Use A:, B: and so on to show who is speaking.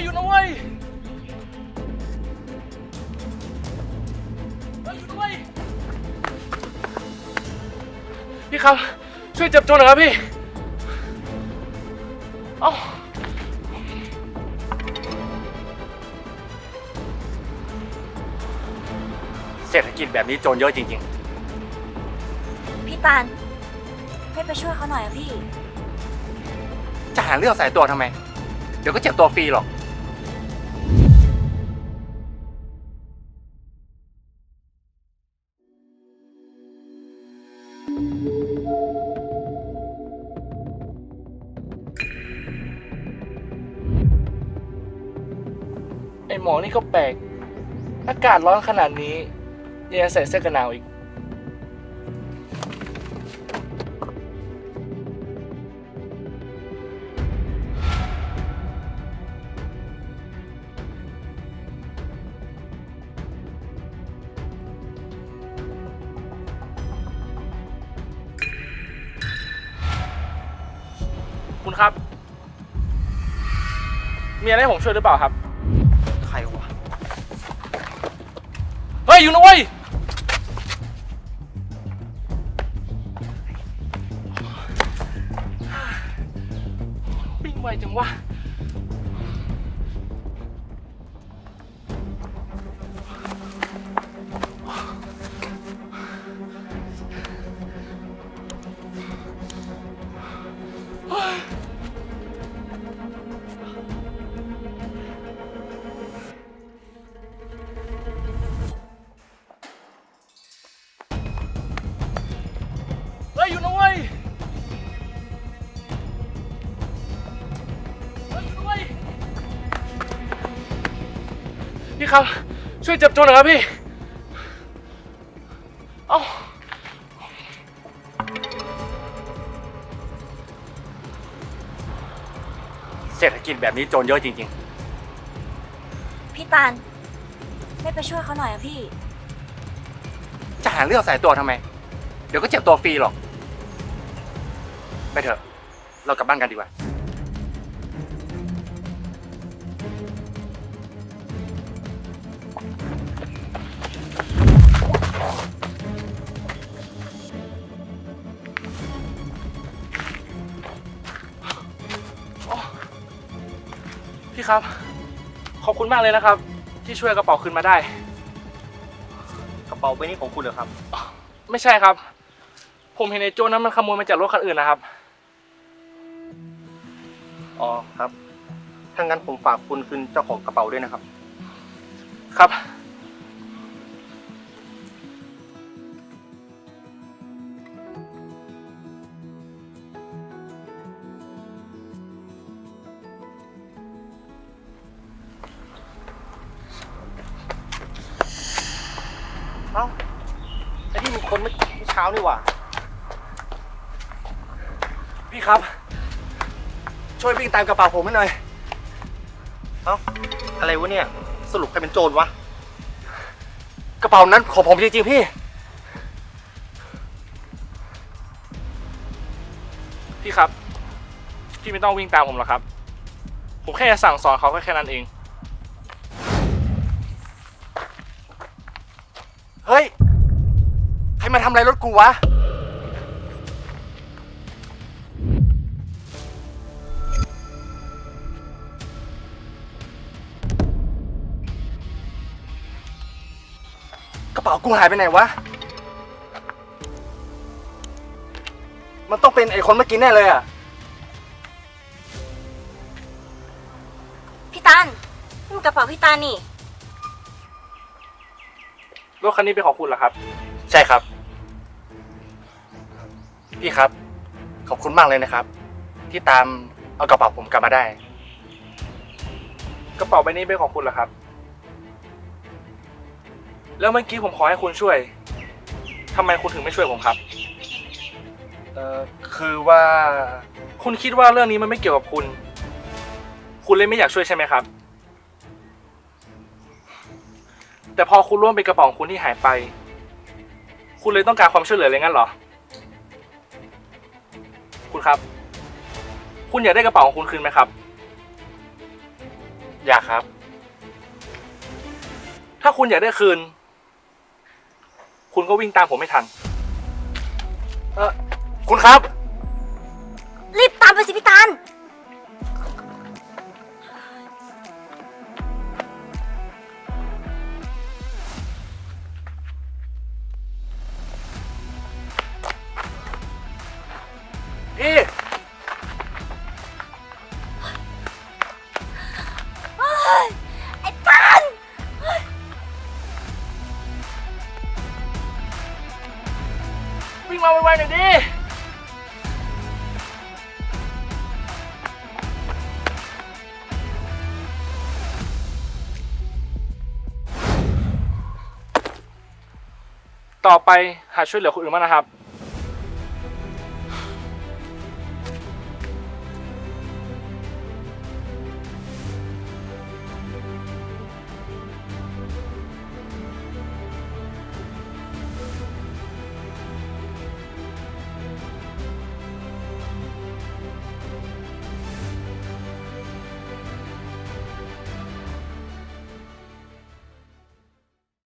A: ยอยู่นะเว้ยเฮ้ยอยู่นะเว้ยพี่ครับ ช่วยจับโจรหน่อยครับพี่ เอ้า
B: เศรษฐกิจแบบนี้โจรเยอะจริง
C: พี่ตาลไม่ไปช่วยเขาหน่อยอะพี่
B: ๆ จะหาเรื่องใส่ตัวทำไม เดี๋ยวก็เจ็บตัวฟรีหรอก
A: ไอหมอนี่ก็แปลก อากาศร้อนขนาดนี้ยังใส่เสื้อกันหนาวอีก คุณครับ มีอะไรให้ผมช่วยหรือเปล่าครับ
B: ใครวะ
A: เฮ้ย อยู่นะเว้ย วิ่งไวจังวะ พี่ครับ ช่วยจับโจรหน่อยครับพี่ เอ้า
B: เศรษฐกิจแบบนี้โจรเยอะจริง
C: พี่ตาลไม่ไปช่วยเขาหน่อยอะพี่
B: ๆ จะหาเรื่องใส่ตัวทำไม เดี๋ยวก็เจ็บตัวฟรีหรอก ไปเถอะ เรากลับบ้านกันดีกว่า
A: พี่ครับ ขอบคุณมากเลยนะครับ ที่ช่วยกระเป๋าคืนมาได้
D: กระเป๋าใบนี้ของคุณเหรอครับ
A: ไม่ใช่ครับ ผมเห็นไอ้โจรนั้นมันขโมยมาจากรถคันอื่นนะครับ
D: อ๋อครับ ถ้างั้นผมฝากคุณคืนเจ้าของกระเป๋าด้วยนะครับ
A: ครับ
D: ไอ้ที่มีคนเมื่อเช้านี่หว่า
B: พี่ครับ ช่วยวิ่งตามกระเป๋าผมให้หน่อย
D: เอ้า อะไรวะเนี่ย สรุปใครเป็นโจรวะ
B: กระเป๋านั้นของผมจริงๆพี่
A: พี่ครับ พี่ไม่ต้องวิ่งตามผมหรอกครับ ผมแค่จะสั่งสอนเขาแค่นั้นเอง
B: มาทำอะไรรถกูวะ กระเป๋ากูหายไปไหนวะ มันต้องเป็นไอ้คนเมื่อกี้แน่เลยอะ
C: พี่ตาลนี่มันกระเป๋าพี่ตาลนี่
A: รถคันนี้เป็นของคุณเหรอครับ
B: ใช่ครับ พี่ครับ ขอบคุณมากเลยนะครับ ที่ตามเอากระเป๋าผมกลับมาได้
A: กระเป๋าใบนี้เป็นของคุณเหรอครับ แล้วเมื่อกี้ผมขอให้คุณช่วยทำไมคุณถึงไม่ช่วยผมครับ
B: เอ่อคือว่า
A: คุณคิดว่าเรื่องนี้มันไม่เกี่ยวกับคุณ คุณเลยไม่อยากช่วยใช่ไหมครับ แต่พอคุณร่วมเป็นกระเป๋าของคุณที่หายไป คุณเลยต้องการความช่วยเหลือเลยงั้นเหรอ คุณครับ คุณอยากได้กระเป๋าของคุณคืนไหมครับ
B: อยากครับ
A: ถ้าคุณอยากได้คืน คุณก็วิ่งตามผมไม่ทัน
B: เออคุณครับ
C: รีบตามไปสิพี่ตาล
B: พี่
C: ไอ้ตาล
A: วิ่งมาไวๆหน่อยดิ ต่อไปหาช่วยเหลือคนอื่นมางนะครับ